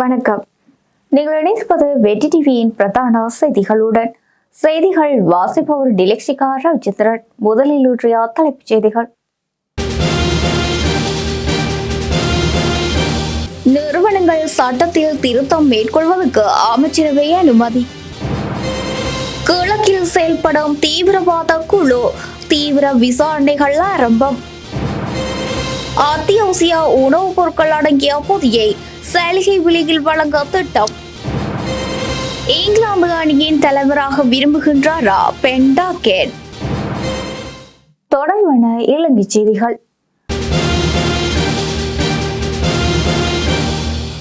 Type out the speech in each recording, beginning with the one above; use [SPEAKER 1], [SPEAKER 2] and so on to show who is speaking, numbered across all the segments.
[SPEAKER 1] வணக்கம். நீங்கள் இணைந்திருப்பது வெற்றி டிவியின் பிரதான செய்திகளுடன். செய்திகள் வாசிப்பவர் டிலெக்ஷிகா ரவிச்சந்திரன். முதலில் இன்றைய தலைப்புச் செய்திகள். நிறுவனங்கள் சட்டத்தில் திருத்தம் மேற்கொள்வதற்கு அமைச்சரவை அனுமதி. கிழக்கில் செயல்படும் தீவிரவாத குழு தீவிர விசாரணைகள் ஆரம்பம். அத்தியாவசிய உணவுப் பொருட்கள் அடங்கிய பொதியை சலுகை விலையில் வழங்க திட்டம். இங்கிலாந்து அணியின் தலைவராக விரும்புகின்றாரா பெண்டா கேட் தொடர்பான இலங்கை செய்திகள்.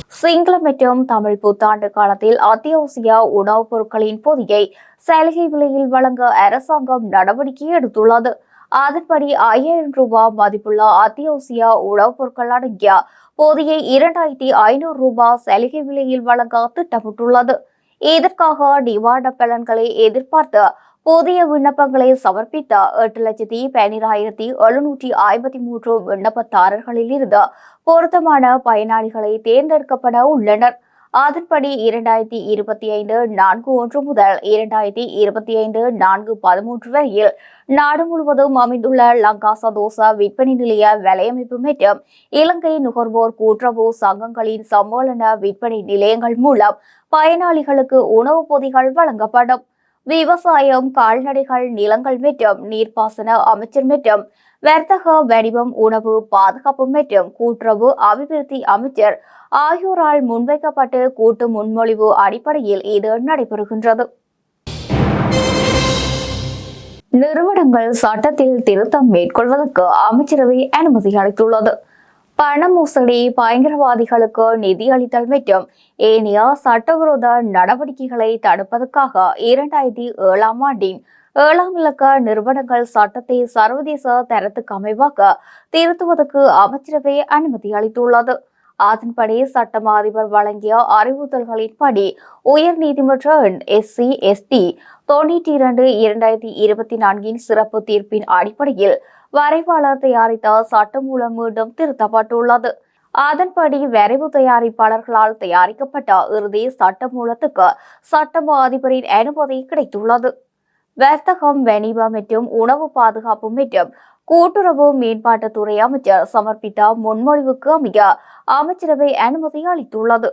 [SPEAKER 1] சிங்கள மற்றும் தமிழ் புத்தாண்டு காலத்தில் அத்தியாவசிய உணவுப் பொருட்களின் பொதியை சலுகை விலையில் வழங்க அரசாங்கம் நடவடிக்கை எடுத்துள்ளது. அதன்படி ஐயாயிரம் ரூபாய் மதிப்புள்ள அத்தியாவசிய உணவுப் பொருட்கள் அடங்கிய போதிய இரண்டாயிரத்தி ஐநூறு ரூபாய் சலுகை விலையில் வழங்க திட்டமிட்டுள்ளது. இதற்காக நிவாரண பலன்களை எதிர்பார்த்து புதிய விண்ணப்பங்களை சமர்ப்பித்த எட்டு லட்சத்தி பதினேழாயிரத்தி எழுநூற்றி ஐம்பத்தி மூன்று விண்ணப்பதாரர்களில் இருந்து பொருத்தமான பயனாளிகளை தேர்ந்தெடுக்கப்பட உள்ளனர். அதன்படி இரண்டாயிரத்தி இருபத்தி ஐந்து நான்கு ஒன்று முதல் இரண்டாயிரத்தி இருபத்தி ஐந்து நான்கு பதிமூன்று வரையில் நாடு முழுவதும் அமைந்துள்ள லங்கா சதோச விற்பனை நிலைய வலையமைப்பு மற்றும் இலங்கை நுகர்வோர் கூட்டுறவு சங்கங்களின் சம்மேளன விற்பனை நிலையங்கள் மூலம் பயனாளிகளுக்கு உணவுப் பொதிகள் வழங்கப்படும். விவசாயம் கால்நடைகள் நிலங்கள் மற்றும் நீர்ப்பாசன அமைச்சர் மற்றும் வர்த்தக வடிவம் உணவு பாதுகாப்பு மற்றும் கூட்டுறவு அபிவிருத்தி அமைச்சர் ஆகியோரால் முன்வைக்கப்பட்டு கூட்டு முன்மொழிவு அடிப்படையில் இது நடைபெறுகின்றது. நிறுவனங்கள் சட்டத்தில் திருத்தம் மேற்கொள்வதற்கு அமைச்சரவை அனுமதி அளித்துள்ளது. பண மோசடி பயங்கரவாதிகளுக்கு நிதியளித்தல் மற்றும் ஏனைய சட்டவிரோத நடவடிக்கைகளை தடுப்பதற்காக இரண்டாயிரத்தி ஏழாம் ஆண்டின் ஏழாம் இலக்க நிறுவனங்கள் சட்டத்தை சர்வதேச தரத்துக்கு அமைவாக திருத்துவதற்கு அமைச்சரவை அனுமதி அளித்துள்ளது. அதன்படி சட்டம் அதிபர் வழங்கிய அறிவுறுத்தல்களின்படி உயர் நீதிமன்ற எஸ்சி எஸ்டி தொண்ணூற்றி இரண்டு இரண்டாயிரத்தி இருபத்தி நான்கின் சிறப்பு தீர்ப்பின் அடிப்படையில் வரைவாளர் தயாரித்த சட்டம் மூலம் மீண்டும் திருத்தப்பட்டுள்ளது. அதன்படி வரைவு தயாரிப்பாளர்களால் தயாரிக்கப்பட்ட இறுதி சட்ட மூலத்துக்கு சட்டம் அதிபரின் அனுமதி கிடைத்துள்ளது. வர்த்தகம் வணிகம் மற்றும் உணவு பாதுகாப்பு மற்றும் கூட்டுறவு மேம்பாட்டுத்துறை அமைச்சர் சமர்ப்பித்த முன்மொழிவுக்கு அமைய அமைச்சரவை அனுமதி அளித்துள்ளது.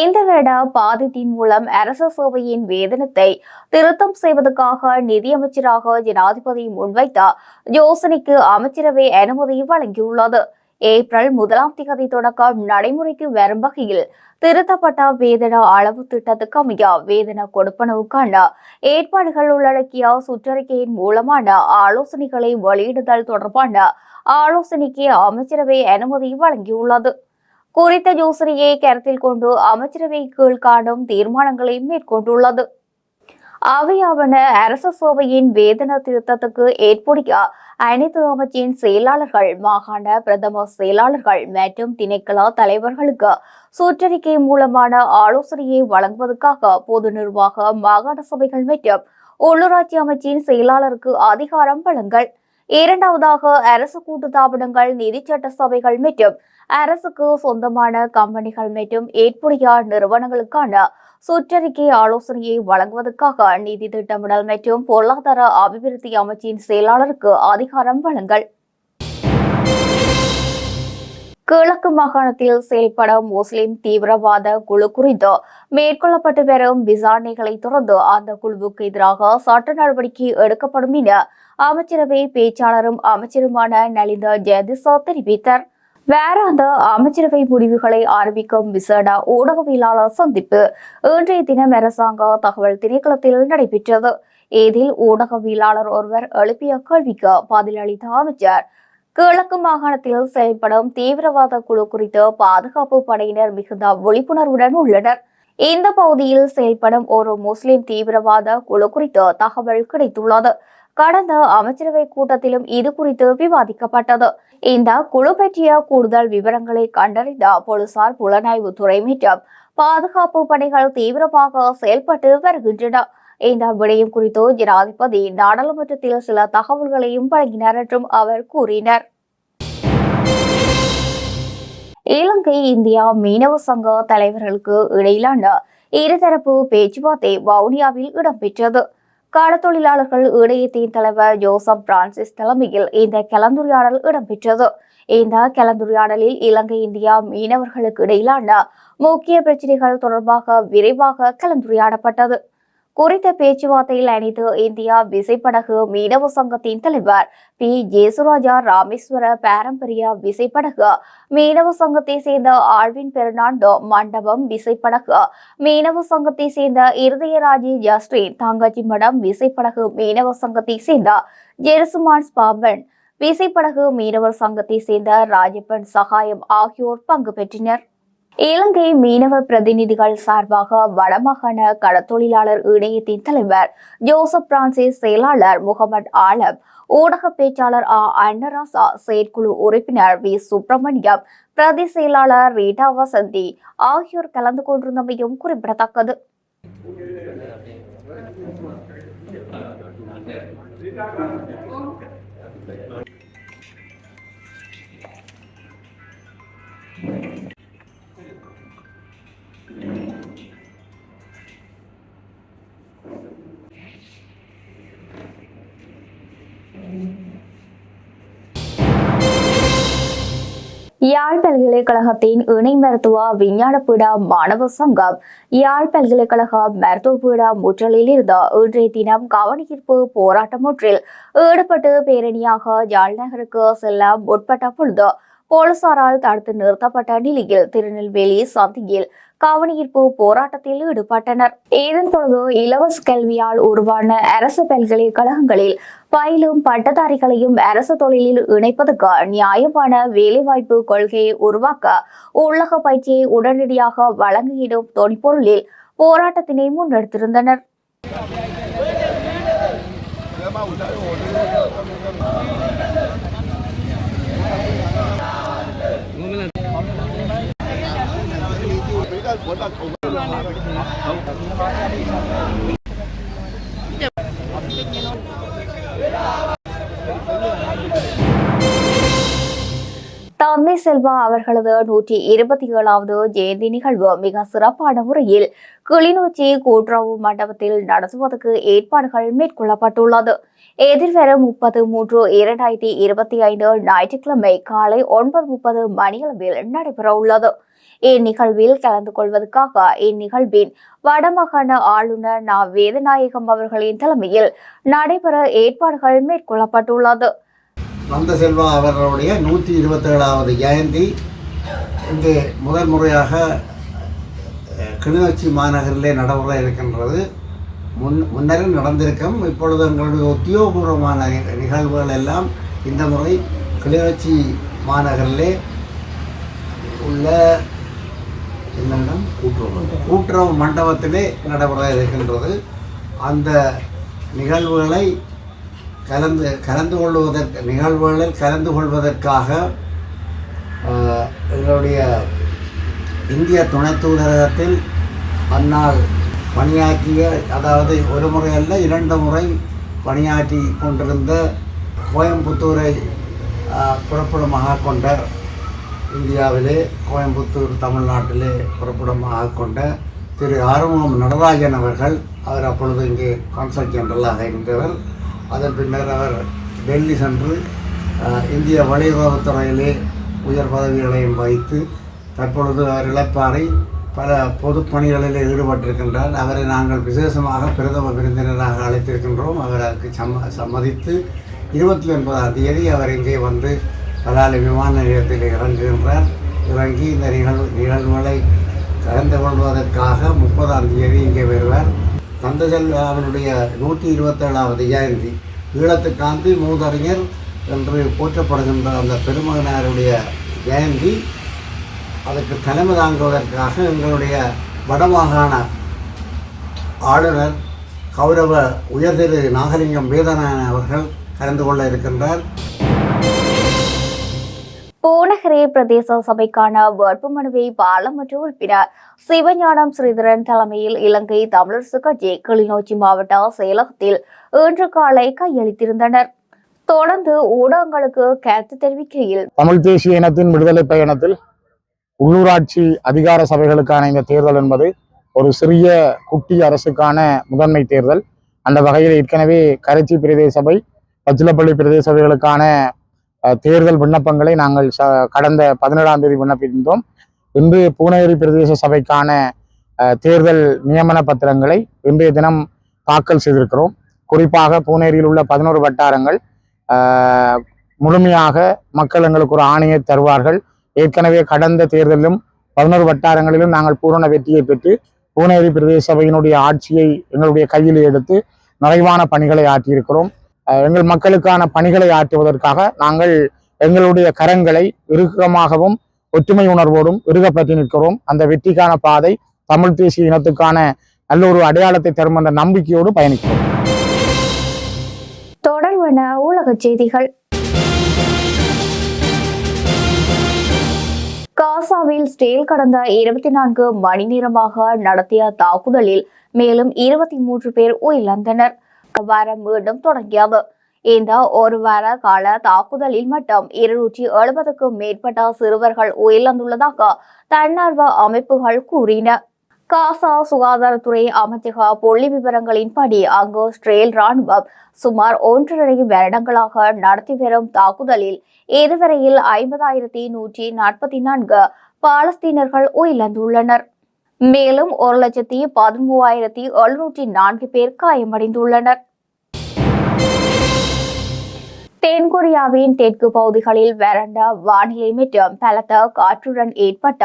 [SPEAKER 1] இந்த வருட பாதித்தின் மூலம் அரச சேவையின் வேதனத்தை திருத்தம் செய்வதற்காக நிதியமைச்சராக ஜனாதிபதி முன்வைத்த யோசனைக்கு அமைச்சரவை அனுமதி வழங்கியுள்ளது. ஏப்ரல் முதலாம் தேதி தொடக்கம் நடைமுறைக்கு வரும் வகையில் திருத்தப்பட்ட வேதன அளவு திட்டத்துக்கு அமைய வேதன கொடுப்பனவுக்கான ஏற்பாடுகள் உள்ளடக்கிய சுற்றறிக்கையின் மூலமான ஆலோசனைகளை வெளியிடுதல் தொடர்பான ஆலோசனைக்கு அமைச்சரவை அனுமதி வழங்கியுள்ளது. குறித்த யோசனையை கருத்தில் கொண்டு அமைச்சரவை கீழ் காணும் தீர்மானங்களை மேற்கொண்டுள்ளது. அவையாவன அரச சேவையின் வேதன திருத்தத்துக்கு ஏற்புடைய? அனைத்து அமைச்சின் செயலாளர்கள் மாகாண பிரதம செயலாளர்கள் மற்றும் திணைக்கள தலைவர்களுக்கு சுற்றறிக்கை மூலமான ஆலோசனையை வழங்குவதற்காக பொது நிர்வாக மாகாண சபைகள் மற்றும் உள்ளூராட்சி அமைச்சின் செயலாளருக்கு அதிகாரம் வழங்கல். இரண்டாவதாக அரசு கூட்டு கூட்டுத்தாபனங்கள் நிதிச்சட்ட சபைகள் மற்றும் அரசுக்கு சொந்தமான கம்பெனிகள் மற்றும் ஏற்புடைய நிறுவனங்களுக்கான சுற்றறிக்கை ஆலோசனையை வழங்குவதற்காக நிதி திட்டமிடல் மற்றும் பொருளாதார அபிவிருத்தி அமைச்சின் செயலாளருக்கு அதிகாரம் வழங்கல். கிழக்கு மாகாணத்தில் செயல்பட முஸ்லிம் தீவிரவாத குழு குறித்து மேற்கொள்ளப்பட்டு வரும் விசாரணைகளை தொடர்ந்து அந்த குழுவுக்கு எதிராக சட்ட நடவடிக்கை எடுக்கப்படும் என அமைச்சரவை பேச்சாளரும் அமைச்சருமான நலிந்த ஜெயதிசா தெரிவித்தார். வேறாந்த அமைச்சரவை முடிவுகளை அறிவிக்கும் விசேட ஊடகவியலாளர் சந்திப்பு இன்றைய தினம் அரசாங்க தகவல் திணைக்களத்தில் நடைபெற்றது. இதில் ஊடகவியலாளர் ஒருவர் எழுப்பிய கேள்விக்கு பதிலளித்த அமைச்சர் கிழக்கு மாகாணத்தில் செயல்படும் தீவிரவாத குழு குறித்து பாதுகாப்பு படையினர் மிகுந்த விழிப்புணர்வுடன் உள்ளனர். இந்த பகுதியில் செயல்படும் ஒரு முஸ்லிம் தீவிரவாத குழு குறித்து தகவல் கிடைத்துள்ளது. கடந்த அமைச்சரவை கூட்டத்திலும் இது குறித்து விவாதிக்கப்பட்டது. இந்த குழு பற்றிய கூடுதல் விவரங்களை கண்டறிந்த போலீசார் புலனாய்வு துறை மீட்டும் பாதுகாப்பு படைகள் தீவிரமாக செயல்பட்டு வருகின்றன. இந்த விடயம் குறித்து ஜனாதிபதி நாடாளுமன்றத்தில் சில தகவல்களையும் வழங்கினார் என்றும் அவர் கூறினார். இலங்கை இந்தியா மீனவ சங்க தலைவர்களுக்கு இடையிலான இருதரப்பு பேச்சுவார்த்தை வவுனியாவில் இடம்பெற்றது. கடத்தொழிலாளர்கள் இடையத்தின் தலைவர் ஜோசப் பிரான்சிஸ் தலைமையில் இந்த கலந்துரையாடல் இடம்பெற்றது. இந்த கலந்துரையாடலில் இலங்கை இந்தியா மீனவர்களுக்கு இடையிலான முக்கிய பிரச்சனைகள் தொடர்பாக விரைவாக கலந்துரையாடப்பட்டது. குறித்த பேச்சுவார்த்தையில் அனைத்து இந்தியா விசைப்படகு மீனவ சங்கத்தின் தலைவர் பி. ஜேசுராஜா ராமேஸ்வர பாரம்பரிய விசைப்படகு. மீனவ சங்கத்தை சேர்ந்த ஆழ்வின் பெர்னாண்டோ மண்டபம் விசைப்படகு. மீனவ சங்கத்தை சேர்ந்த இருதயராஜி ஜஸ்டின் தங்கச்சி மடம் விசைப்படகு மீனவ சங்கத்தை சேர்ந்த ஜெருசுமான் ஸ்பாபன் விசைப்படகு மீனவர் சங்கத்தை சேர்ந்த ராஜப்பன் சகாயம் ஆகியோர் பங்கு பெற்றனர். இலங்கை மீனவ பிரதிநிதிகள் சார்பாக வடமாகாண கடத்தொழிலாளர் இணையத்தின் தலைவர் ஜோசப் பிரான்சிஸ் செயலாளர் முகமது ஆலம் ஊடக பேச்சாளர் ஆ அன்னராசா செயற்குழு உறுப்பினர் வி சுப்பிரமணியம் பிரதி செயலாளர் ரீட்டா வசந்தி ஆகியோர் கலந்து கொண்டிருந்தமையும் குறிப்பிடத்தக்கது. யாழ் பல்கலைக்கழகத்தின் இணை மருத்துவ விஞ்ஞான பீடா மாணவ சங்கம். யாழ் பல்கலைக்கழக மருத்துவ பீடா முற்றலில் இருந்த இன்றைய தினம் கவனஈர்ப்பு போராட்டம் ஒன்றில் ஈடுபட்டு பேரணியாக யாழ் நகருக்கு செல்ல முற்பட்ட பொழுது போலீசாரால் தடுத்து நிறுத்தப்பட்ட நிலையில் திருநெல்வேலி சந்தியில் கவனஈர்ப்பு போராட்டத்தில் ஈடுபட்டனர். இதன் பொழுது இலவச கல்வியால் உருவான அரசு பல்கலைக்கழகங்களில் பயிலும் பட்டதாரிகளையும் அரசு தொழிலில் இணைப்பதற்கு நியாயமான வேலைவாய்ப்பு கொள்கையை உருவாக்க உள்ளக பயிற்சியை உடனடியாக வழங்கிடும் தொனிப்பொருளில் போராட்டத்தினை முன்னெடுத்திருந்தனர். தந்தை செல்வா அவர்களது நூற்றி இருபத்தி ஏழாவது ஜெயந்தி நிகழ்வு மிக சிறப்பான முறையில் கிளிநொச்சி கூட்டுறவு மண்டபத்தில் நடத்துவதற்கு ஏற்பாடுகள் மேற்கொள்ளப்பட்டுள்ளது. எதிர்வரும் முப்பது மூன்று இரண்டாயிரத்தி இருபத்தி ஐந்து ஞாயிற்றுக்கிழமை காலை ஒன்பது முப்பது மணியளவில் நடைபெற உள்ளது இந்நிகழ்வில் கலந்து கொள்வதற்காக இந்நிகழ்வின் வடமாகாண ஆளுநர் நா. வேதநாயகம் அவர்களின் தலைமையில் நடைபெற ஏற்பாடுகள் மேற்கொள்ளப்பட்டுள்ளது.
[SPEAKER 2] நந்த செல்வா அவர்களுடைய நூற்றி இருபத்தேழாவது ஜெயந்தி இங்கு முதல் முறையாக கிளிநொச்சி மாநகரிலே நடைபெற இருக்கின்றது. முன் முன்னரும் நடந்திருக்கும். இப்பொழுது எங்களுடைய உத்தியோகபூர்வமான நிகழ்வுகள் எல்லாம் இந்த முறை கிளிநொச்சி மாநகரிலே உள்ள என்னென்ன கூட்டுறவு கூட்டுறவு மண்டபத்திலே நடைபெற இருக்கின்றது. அந்த நிகழ்வுகளை கலந்து கலந்து கொள்வதற்கு நிகழ்வுகளில் கலந்து கொள்வதற்காக எங்களுடைய இந்திய துணை தூதரகத்தில் அந்நாள் பணியாற்றிய அதாவது ஒரு முறை அல்ல இரண்டு முறை பணியாற்றி கொண்டிருந்த கோயம்புத்தூரை புறப்படுமாக கொண்ட இந்தியாவிலே கோயம்புத்தூர் தமிழ்நாட்டிலே புறப்படமாக கொண்ட திரு ஆறுமுகம் நடராஜன் அவர்கள் அவர் அப்பொழுது இங்கே கான்சல் ஜெனரலாக இருந்தவர். அதன் பின்னர் அவர் டெல்லி சென்று இந்திய வெளியுறவுத்துறையிலே உயர் பதவிகளையும் வகித்து தற்பொழுது அவர் இழப்பாறை பல பொது பணிகளில் ஈடுபட்டிருக்கின்றார். அவரை நாங்கள் விசேஷமாக பிரதம விருந்தினராக அழைத்திருக்கின்றோம். அவர் அதுக்கு சம்ம சம்மதித்து இருபத்தி ஒன்பதாம் தேதி அவர் இங்கே வந்து கலாலி விமான நிலையத்தில் இறங்குகின்றார். இறங்கி இந்த நிகழ்வு நிகழ்வுகளை கலந்து கொள்வதற்காக முப்பதாம் தேதி இங்கே வருவார். தந்தஜல் அவருடைய நூற்றி இருபத்தேழாவது ஜெயந்தி. ஈழத்து காந்தி மூதறிஞர் என்று போற்றப்படுகின்ற அந்த பெருமகனாருடைய ஜெயந்தி அதுக்கு தலைமை தாங்குவதற்காக எங்களுடைய வடமாகாண ஆளுநர் கௌரவ உயர்திரு நாகலிங்கம் வேதநாயன் அவர்கள் கலந்து கொள்ள இருக்கின்றார்.
[SPEAKER 1] பூநகரி பிரதேச சபைக்கான வேட்புமனுவை பாராளுமன்ற உறுப்பினர் சிவஞானம் ஸ்ரீதரன் தலைமையில் இலங்கை தமிழரசு கட்சி கிளிநொச்சி மாவட்ட செயலகத்தில் இன்று காலை கையளித்திருந்தனர். தொடர்ந்து ஊடகங்களுக்கு கருத்து தெரிவிக்கையில்
[SPEAKER 3] தமிழ் தேசிய இனத்தின் விடுதலை பயணத்தில் உள்ளூராட்சி அதிகார சபைகளுக்கான இந்த தேர்தல் என்பது ஒரு சிறிய குட்டி அரசுக்கான முதன்மை தேர்தல். அந்த வகையில் ஏற்கனவே கரைச்சி பிரதேச சபை பச்சிலப்பள்ளி பிரதேச சபைகளுக்கான தேர்தல் விண்ணப்பங்களை நாங்கள் ச கடந்த பதினேழாம் தேதி விண்ணப்பித்திருந்தோம். இன்று பூனகிரி பிரதேச சபைக்கான தேர்தல் நியமன பத்திரங்களை இன்றைய தினம் தாக்கல் செய்திருக்கிறோம். குறிப்பாக பூனேரியில் உள்ள பதினோரு வட்டாரங்கள் முழுமையாக மக்கள் எங்களுக்கு ஒரு ஆணையை தருவார்கள். ஏற்கனவே கடந்த தேர்தலிலும் பதினோரு வட்டாரங்களிலும் நாங்கள் பூரண வெற்றியை பெற்று பூனேரி பிரதேச சபையினுடைய ஆட்சியை எங்களுடைய கையில் எடுத்து நிறைவான பணிகளை ஆற்றியிருக்கிறோம். எங்கள் மக்களுக்கான பணிகளை ஆற்றுவதற்காக நாங்கள் எங்களுடைய கரங்களை இறுக்கமாகவும் ஒற்றுமை உணர்வோடும் இறுகப்பற்றி நிற்கிறோம். அந்த வெற்றிக்கான பாதை தமிழ் தேசிய இனத்துக்கான நல்ல ஒரு அடையாளத்தை தரும் என்ற நம்பிக்கையோடு பயணிக்கிறோம்.
[SPEAKER 1] தொடர்வன உலகச் செய்திகள். காசாவில் ஸ்டேல் கடந்த இருபத்தி நான்கு மணி நேரமாக நடத்திய தாக்குதலில் மேலும் இருபத்தி மூன்று பேர் உயிரிழந்தனர். வாரம் மீண்டும் தொடங்கியது. இந்த ஒரு வார கால தாக்குதலில் மட்டும் இருநூற்றி எழுபதுக்கும் மேற்பட்ட சிறுவர்கள் உயிரிழந்துள்ளதாக தன்னார்வ அமைப்புகள் கூறின. காசா சுகாதாரத்துறை அமைச்சக புள்ளி விவரங்களின்படி அங்கு இஸ்ரேல் ராணுவம் சுமார் ஒன்றரை வருடங்களாக நடத்தி வரும் தாக்குதலில் இதுவரையில் ஐம்பதாயிரத்தி நூற்றி நாற்பத்தி நான்கு பாலஸ்தீனர்கள் உயிரிழந்துள்ளனர். மேலும் ஒரு லட்சத்தி பதிமூவாயிரத்தி எழுநூற்றி நான்கு பேர் காயமடைந்துள்ளனர். தென்கொரியாவின் தெற்கு பகுதிகளில் வறண்ட வானிலை மற்றும் பலத்த காற்றுடன் ஏற்பட்ட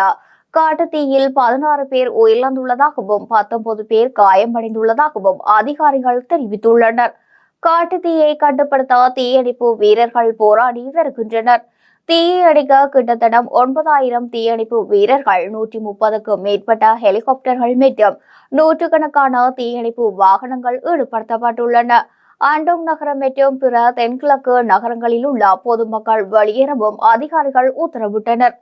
[SPEAKER 1] காட்டுத்தீயில் பதினாறு பேர் உயிரிழந்துள்ளதாகவும் பத்தொன்பது பேர் காயமடைந்துள்ளதாகவும் அதிகாரிகள் தெரிவித்துள்ளனர். காட்டுத்தீயை கட்டுப்படுத்த தீயணைப்பு வீரர்கள் போராடி வருகின்றனர். தீயை அடிக்க கிட்டத்தட்ட ஒன்பதாயிரம் தீயணைப்பு வீரர்கள் நூற்றி முப்பதுக்கும் மேற்பட்ட ஹெலிகாப்டர்கள் மற்றும் நூற்றுக்கணக்கான தீயணைப்பு வாகனங்கள் ஈடுபடுத்தப்பட்டுள்ளன. ஆண்டோங் நகரம் மற்றும் பிற தென்கிழக்கு நகரங்களில் உள்ள பொதுமக்கள் வெளியேறவும் அதிகாரிகள் உத்தரவிட்டனர்.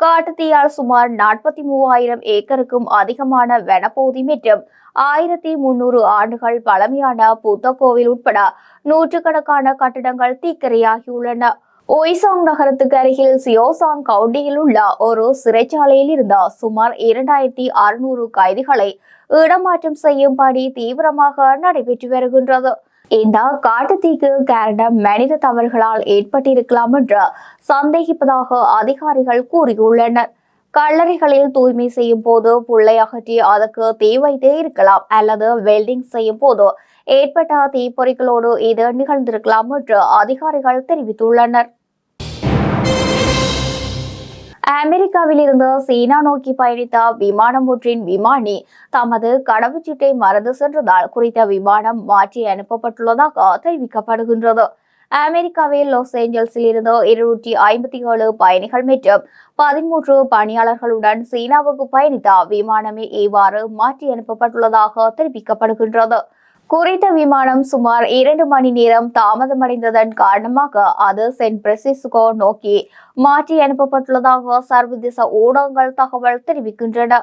[SPEAKER 1] காட்டுத்தீயால் சுமார் நாற்பத்தி மூவாயிரம் ஏக்கருக்கும் அதிகமான வனப்பகுதி மற்றும் ஆயிரத்தி முன்னூறு ஆண்டுகள் பழமையான புத்த கோவில் உட்பட நூற்றுக்கணக்கான கட்டிடங்கள் தீக்கிரையாகியுள்ளன. ஒய்சாங் நகரத்துக்கு அருகில் சியோசாங் கவுண்டியில் உள்ள ஒரு சிறைச்சாலையில் இருந்த சுமார் இரண்டாயிரத்தி அறுநூறு கைதிகளை இடமாற்றம் செய்யும்படி தீவிரமாக நடைபெற்று வருகின்றது. இந்த காட்டுத்தீக்கு காரணம் மனித தவறுகளால் ஏற்பட்டிருக்கலாம் என்று சந்தேகிப்பதாக அதிகாரிகள் கூறியுள்ளனர். கல்லறைகளில் தூய்மை செய்யும் போது புள்ளை அகற்றி அதற்கு தீ வைத்தே இருக்கலாம் அல்லது வெல்டிங் செய்யும் போது ஏற்பட்ட தீப்பொறிகளோடு இது நிகழ்ந்திருக்கலாம் என்று அதிகாரிகள் தெரிவித்துள்ளனர். அமெரிக்காவில் இருந்து சீனா நோக்கி பயணித்த விமானம் ஒன்றின் விமானி தமது கடவுச்சீட்டை மறந்து சென்றதால் குறித்த விமானம் மாற்றி அனுப்பப்பட்டுள்ளதாக தெரிவிக்கப்படுகின்றது. அமெரிக்காவில் லாஸ் ஏஞ்சல்ஸில் இருந்து இருநூற்றி ஐம்பத்தி ஏழு பயணிகள் மற்றும் பதிமூன்று பணியாளர்களுடன் சீனாவுக்கு பயணித்த விமானமே இவ்வாறு மாற்றி அனுப்பப்பட்டுள்ளதாக தெரிவிக்கப்படுகின்றது. குறித்த விமானம் சுமார் இரண்டு மணி நேரம் தாமதமடைந்ததன் காரணமாக அது சென்ட் பிரான்சிஸ்கோ நோக்கி மாற்றி அனுப்பப்பட்டுள்ளதாக சர்வதேச ஊடகங்கள் தகவல் தெரிவிக்கின்றன.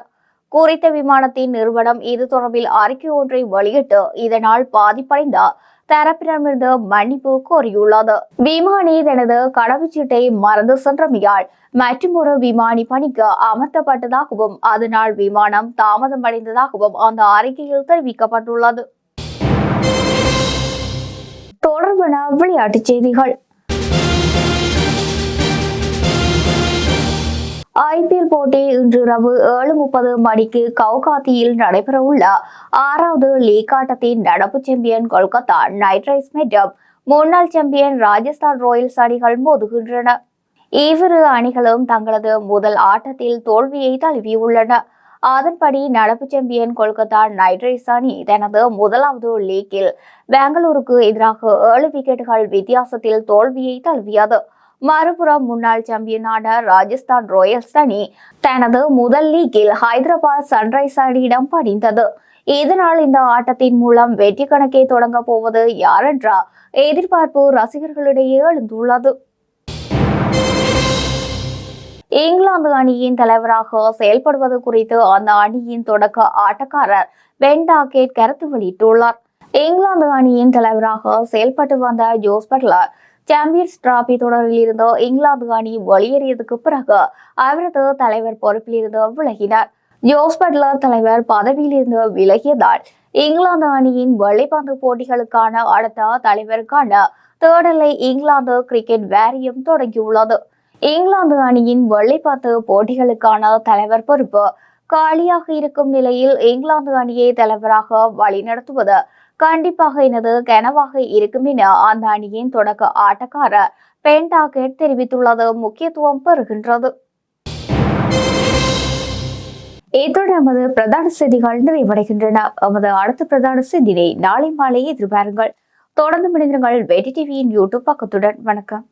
[SPEAKER 1] குறித்த விமானத்தின் நிறுவனம் இது தொடர்பில் அறிக்கை ஒன்றை வெளியிட்டு இதனால் பாதிப்படைந்த தரப்பிடமிருந்து மன்னிப்பு கோரியுள்ளது. விமானி தனது கடவுச்சீட்டை மறந்து சென்றமையால் மற்றொரு விமானி பணிக்கு அமர்த்தப்பட்டதாகவும் அதனால் விமானம் தாமதமடைந்ததாகவும் அந்த அறிக்கையில் தெரிவிக்கப்பட்டுள்ளது. தொடர்பான விளையாட்டுச் செய்திகள். ஐபிஎல் போட்டி இன்று இரவு ஏழு முப்பது மணிக்கு கவுகாத்தியில் நடைபெறவுள்ள ஆறாவது லீக் ஆட்டத்தின் நடப்பு சாம்பியன் கொல்கத்தா நைட் ரைஸ் மற்றும் முன்னாள் சாம்பியன் ராஜஸ்தான் ராயல்ஸ் அணிகள் மோதுகின்றன. இவ்விரு அணிகளும் தங்களது முதல் ஆட்டத்தில் தோல்வியை தழுவியுள்ளன. அதன்படி நடப்பு சாம்பியன் கொல்கத்தா நைட் ரைடர்ஸ் அணி தனது முதலாவது லீக்கில் பெங்களூருக்கு எதிராக ஏழு விக்கெட்டுகள் வித்தியாசத்தில் தோல்வியை தழுவியது. மறுபுறம் முன்னாள் சாம்பியனான ராஜஸ்தான் ராயல்ஸ் அணி தனது முதல் லீக்கில் ஹைதராபாத் சன்ரைஸ் அணியிடம் படிந்தது இதனால் இந்த ஆட்டத்தின் மூலம் வெற்றி கணக்கை தொடங்க போவது யாரென்றா எதிர்பார்ப்பு ரசிகர்களிடையே எழுந்துள்ளது. இங்கிலாந்து அணியின் தலைவராக செயல்படுவது குறித்து அந்த அணியின் தொடக்க ஆட்டக்காரர் பென் கருத்து வெளியிட்டுள்ளார். இங்கிலாந்து அணியின் தலைவராக செயல்பட்டு வந்த ஜோஸ் பட்லர் சாம்பியன்ஸ் டிராபி தொடரில் இருந்து இங்கிலாந்து அணி வெளியேறியதுக்கு பிறகு அவரது தலைவர் பொறுப்பில் இருந்து விலகினார். ஜோஸ் பட்லர் தலைவர் பதவியில் இருந்து விலகியதால் இங்கிலாந்து அணியின் வெளிப்பந்து போட்டிகளுக்கான அடுத்த தலைவருக்கான தேடலை இங்கிலாந்து கிரிக்கெட் வாரியம் தொடங்கியுள்ளது. இங்கிலாந்து அணியின் வெள்ளைப்பாத்து போட்டிகளுக்கான தலைவர் பொறுப்பு. காலியாக இருக்கும் நிலையில் இங்கிலாந்து அணியை தலைவராக வழிநடத்துவது கண்டிப்பாக எனது கனவாக இருக்கும் என அந்த அணியின் தொடக்க ஆட்டக்காரர் பென்டாகெட் தெரிவித்துள்ளது. முக்கியத்துவம் பெறுகின்றது. இத்துடன் நமது பிரதான செய்திகள் நிறைவடைகின்றன. நமது அடுத்த பிரதான செய்தியை நாளை மாலை எதிர்பாருங்கள். தொடர்ந்து மனிதர்கள் வெடி டிவியின் யூடியூப் பக்கத்துடன். வணக்கம்.